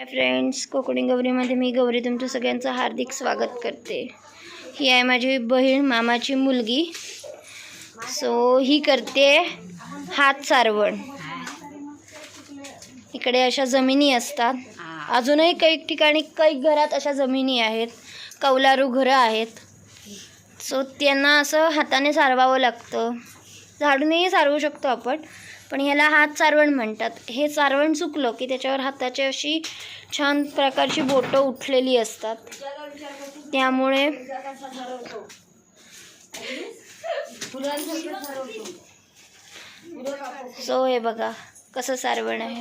हाय friends Konkani गौरीमध्ये मी गौरी तुमचं सगळ्यांचं हार्दिक स्वागत करते. ही आहे माझी बहीण मामाची मुलगी. सो ही करते हात सारवण. इकडे अशा जमिनी असतात. अजूनही काही ठिकाणी काही घरात अशा जमिनी आहेत. कौलारू घरं आहेत. सो त्यांना असं हाताने सारवावं लागतं. झाडूनही सारवू शकतो आपण. पण ह्याला हात सारवण म्हणतात. हे सारवण चुकलं की त्याच्यावर हाताची अशी छान प्रकारची बोटं उठलेली असतात. त्यामुळे सो हे बघा कसं सारवण आहे.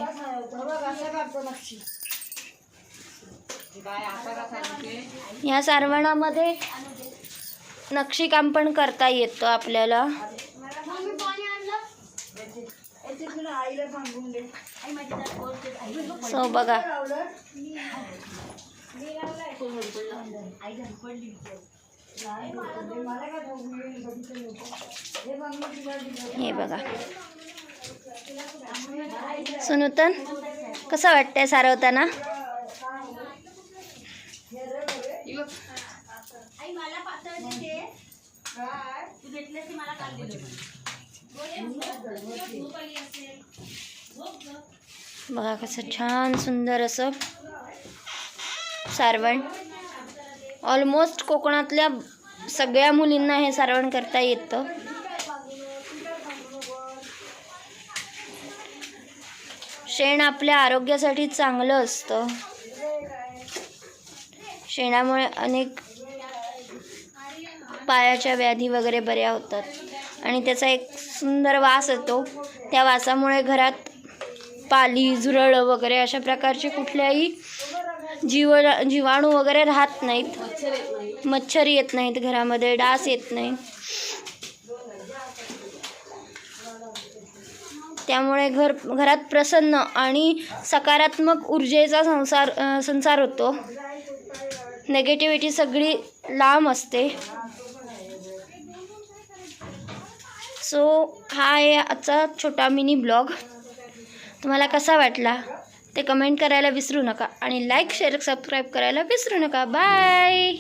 या सारवणामध्ये नक्षीकाम पण करता येतं आपल्याला. सो बघा. हे बघा. सुनूतन कसं वाटतंय सारवताना? बघा कसं छान सुंदर असं सारवण. ऑलमोस्ट कोकणातल्या सगळ्या मुलींना हे सारवण करता येतं. शेण आपल्या आरोग्यासाठी चांगलं असतं. शेणामुळे अनेक पायाच्या व्याधी वगैरे बऱ्या होतात. आणि त्याचा एक सुंदर वास येतो. त्या वासामुळे घरात पाली झुरळ वगैरे अशा प्रकारचे कुठल्याही जीव जीवाणू वगैरे राहत नाहीत. मच्छर येत नाहीत घरामध्ये डास येत नाही. त्यामुळे घर घरात प्रसन्न आणि सकारात्मक ऊर्जेचा संसार संसार होतो. नेगेटिव्हिटी सगळी लांब असते. सो हा आहे आजचा छोटा मिनी ब्लॉग. तुम्हाला कसा वाटला ते कमेंट करायला विसरू नका आणि लाईक शेअर सबस्क्राईब करायला विसरू नका. बाय